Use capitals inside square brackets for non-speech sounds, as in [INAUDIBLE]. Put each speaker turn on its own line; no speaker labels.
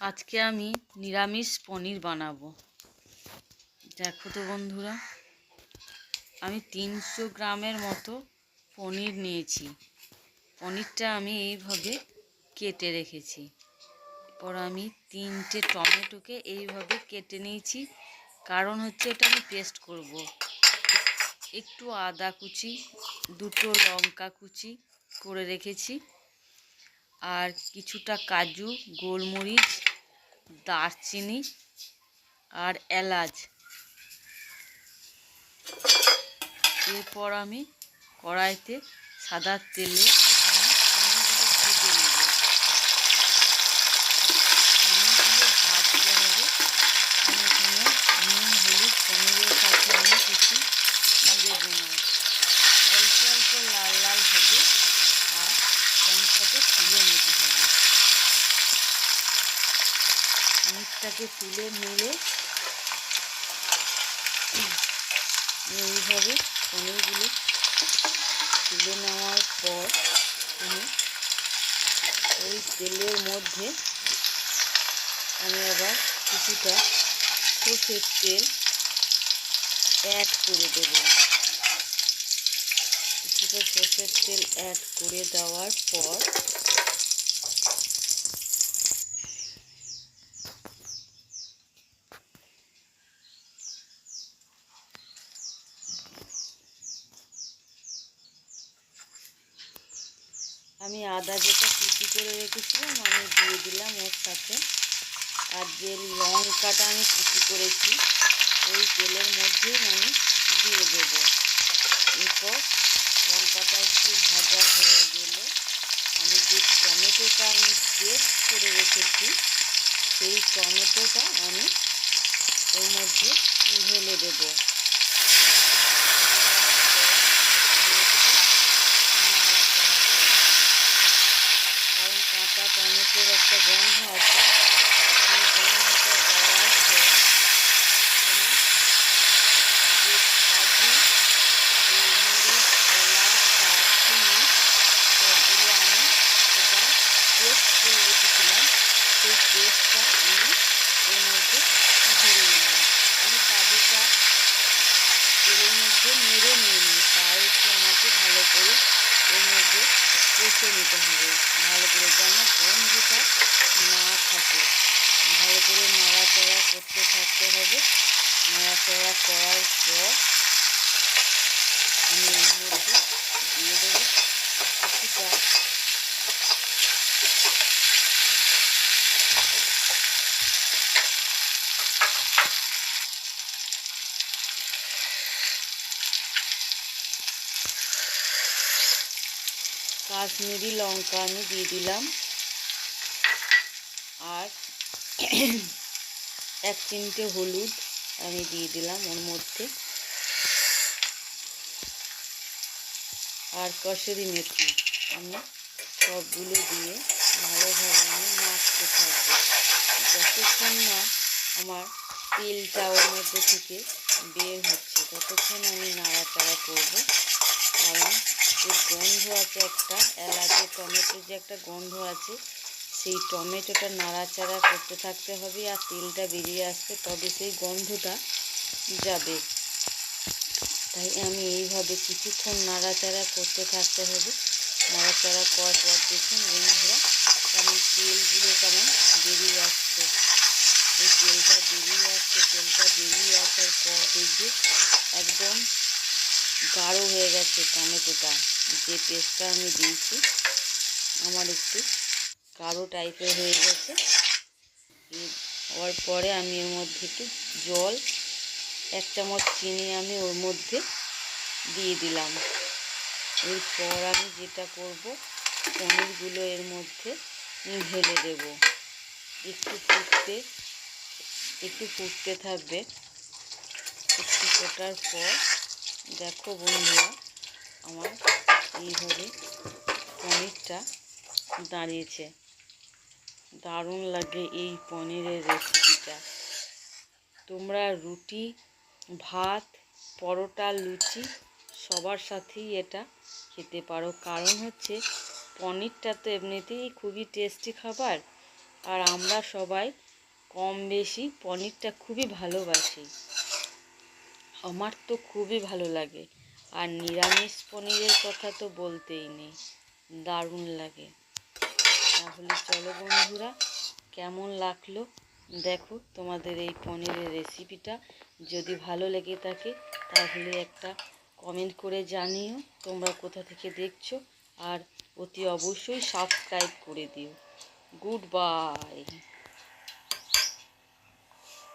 আজকে আমি নিরামিষ পনির বানাবো। দেখো তো বন্ধুরা, আমি তিনশো গ্রামের মতো পনির নিয়েছি। পনিরটা আমি এইভাবে কেটে রেখেছি। এরপর আমি তিনটে টমেটোকে এইভাবে কেটে নিয়েছি। কারণ হচ্ছে এটা আমি পেস্ট করব। একটু আদা কুচি, দুটো লঙ্কা কুচি করে রেখেছি। আর কিছুটা কাজু, গোলমরিচ দারচিনি আর এলাচ। এরপর আমি কড়াইতে সাদা তেলে আমি পনিরগুলো ভেজে নেব পনিরগুলো ভাজতে হবে আমি এখানে নুন হলুদ পনিরের সাথে আমি কিছু ভেজে নেব অল্প অল্প লাল লাল হবে আর পনিরটাকে তুলে নিতে হবে পনিরটাকে তুলে নিলে এইভাবে পনিরগুলো তুলে নেওয়ার পর আমি ওই তেলের মধ্যে আমি আবার কিছুটা সর্ষের তেল অ্যাড করে দেব। কিছুটা সর্ষের তেল অ্যাড করে দেওয়ার পর আমি আদা যেটা কুচি করে রেখেছিলাম, আমি দিয়ে দিলাম ওর সাথে। আর যে লঙ্কাটা আমি কুচি করেছি, ওই তেলের মধ্যেই আমি দিয়ে দেব। এরপর লঙ্কাটা একটু ভাজা হয়ে গেলে আমি যে টমেটোটা আমি পেস্ট করে রেখেছি, সেই টমেটোটা আমি ওর মধ্যে ঢেলে দেবো কারণ কাঁচা টমেটোর একটা গন্ধ আছে। সেই গন্ধটা দেওয়ার আমি যে কাজু গোলমরিচ আমি এটা পেস্ট করে রেখেছিলাম। সেই পেস্টটা আমি এর মধ্যে ঢেলে নিলাম। আমি কাজুটা মধ্যে নেড়ে নিয়ে নিই। আমাকে ভালো করে এর মধ্যে কষে নিতে হবে। ভালো করে যেন গন্ধটা না থাকে। ভালো করে নাড়াচাড়া করতে থাকতে হবে। নাড়াচাড়া করার পর আমি এর মধ্যে দিয়ে দেবো কিছুটা কাশ্মীরি লঙ্কা আমি দিয়ে দিলাম। আর [CLEARS THROAT] এক চিমটে হলুদ আমি দিয়ে দিলাম ওর মধ্যে। আর কসুরি মেথি আমি সবগুলো দিয়ে ভালোভাবে আমি মাখতে থাকব। যতক্ষণ না আমার তেলটা ওর মধ্যে থেকে বের হচ্ছে, ততক্ষণ আমি নাড়াচাড়া করব। গন্ধ আছে একটা এলাচে টমেটোর যে একটা গন্ধ আছে, সেই টমেটোটা নাড়াচাড়া করতে থাকতে হবে আর তেলটা বেরিয়ে আসবে তবে সেই গন্ধটা যাবে। তাই আমি এইভাবে কিছুক্ষণ নাড়াচাড়া করতে থাকতে হবে। নাড়াচাড়া করার পর দেখুন বন্ধুরা, কেমন তেলগুলো কেমন বেরিয়ে আসছে। এই তেলটা বেরিয়ে আসছে, তেলটা বেরিয়ে আসার পর দেখবে একদম গাঢ় হয়ে গেছে টমেটোটা। যে পেস্টটা আমি দিয়েছি, আমার একটু গাঢ় টাইপের হয়ে গেছে। হওয়ার পরে আমি এর মধ্যে একটু জল, এক চামচ চিনি আমি ওর মধ্যে দিয়ে দিলাম। এরপর আমি যেটা করব, পনিরগুলো এর মধ্যে ঢেলে দেব। একটু ফুটতে একটু ফুটতে থাকবে। একটু ফোটার পর দেখো বন্ধুরা, আমার এইভাবে পনিরটা দাঁড়িয়েছে। দারুণ লাগে এই পনিরের রেসিপিটা তোমরা রুটি, ভাত, পরোটা, লুচি সবার সাথেই এটা খেতে পারো। কারণ হচ্ছে পনিরটা তো এমনিতেই খুবই টেস্টি খাবার আর আমরা সবাই কম বেশি পনিরটা খুবই ভালোবাসি। আমার তো খুবই ভালো লাগে। আর নিরামিষ পনিরের কথা তো বলতেই নেই। দারুণ লাগে। তাহলে চলো বন্ধুরা, কেমন লাগল? দেখো তোমাদের এই পনিরের রেসিপিটা যদি ভালো লেগে থাকে, তাহলে একটা কমেন্ট করে জানিও। তোমরা কোথা থেকে দেখছ? আর অতি অবশ্যই সাবস্ক্রাইব করে দিও। Good bye